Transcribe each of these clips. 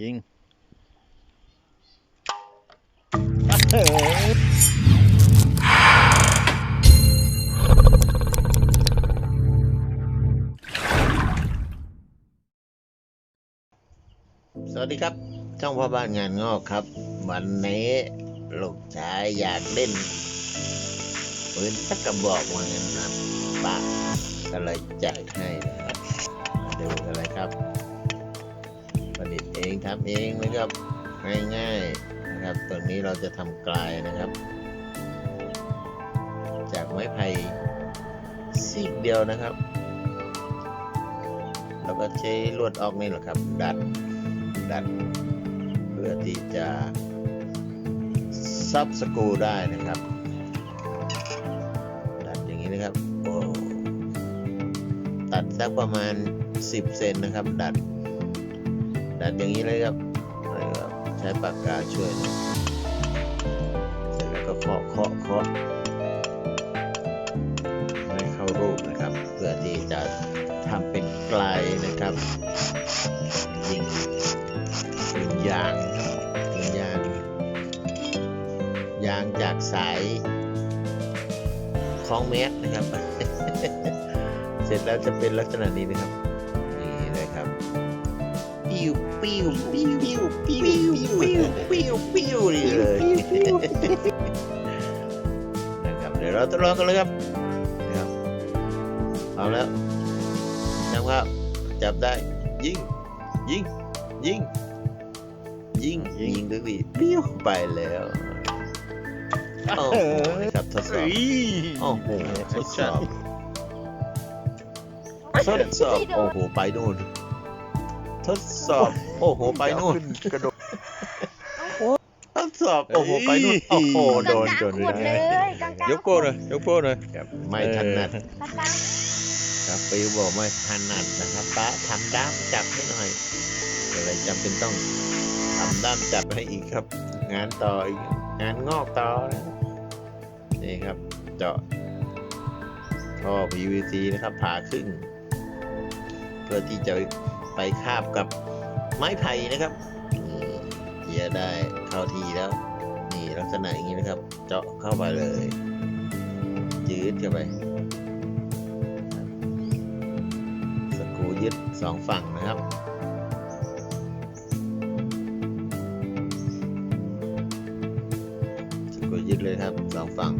ยิงสวัสดีครับ ช่องพ่อบ้านงานงอกครับ วันนี้ลูกชายอยากเล่นปืนสักกระบอกมาเงินนะป้าก็เลยจัดให้นะครับ ดูกันเลยครับ ดิษฐ์เองทำเองนะครับง่ายๆนะครับตรงนี้เราจะทำกลายนะครับ จากไม้ไผ่ซีกเดียวนะครับ แล้วก็ใช้ลวดออกนี่แหละครับ ดัดดันเพื่อที่จะซับสกูได้นะครับ ดัดอย่างนี้นะครับโอ้ตัดสักประมาณ 10 เซนนะครับ ดัด ดัดอย่างนี้เลยครับแล้วก็ใช้ปากกาช่วยเสร็จแล้วก็เคาะเคาะเคาะให้เข้ารูปนะครับ เพื่อที่จะทำเป็นกลายนะครับยิงปืนยางครับปืนยางยางจากสายคล้องเมตรนะครับ เสร็จแล้วจะเป็นลักษณะนี้นะครับ ปิ้วปิ้วปิ้วปิ้วปิ้วปิ้วปิ้วปิ้วนี่เลยนะครับเดี๋ยวเราทดลองกันเลยครับนะครับเอาแล้วนะครับจับได้ยิงยิงยิงยิงยิงดึกดีเปี้ยวไปแล้วโอ้โหครับทดสอบโอ้โหทดสอบทดสอบโอ้โหไปนู่น ทดสอบ โอ้โห ไปนู่นกระโดดทดสอบ โอ้โห ไปนู่น โอ้โห โดนจนหมดเลได้ยกลางๆยกโป้หน่อยยกโป้หน่อยครับไม่ถนัดกลางครับฟิวบอกไม่ถนัดนะครับป้าทำด้ามจับให้หน่อยก็เลยจำเป็นต้องทำด้ามจับให้อีกครับ งานต่ออีกงานงอกต่อนะนี่ครับเจาะท่อ PVC นะครับผ่าครึ่งเพื่อที่จะ ไปคาบกับไม้ไผ่นะครับเจียได้เข้าทีแล้ว นี่ลักษณะอย่างนี้นะครับ เจาะเข้าไปเลยยืดเข้าไปสกูยึดสองฝั่งนะครับสกูยึดเลยครับสองฝั่ง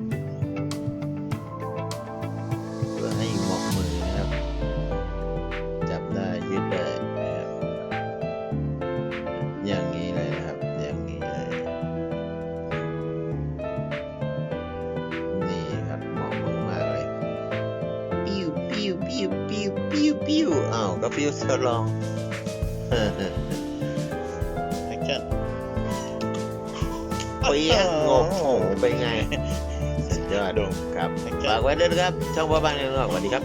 ปิ้วปิ้วปิ้วปิ้วอ้าวก็ปิ้วสลองแอคชั่นเปียกงงโอ้โหเป็นไงสุดยอดครับฝากไว้ด้วยนะครับ ช่องพ่อบ้านเงินงอกสวัสดีครับ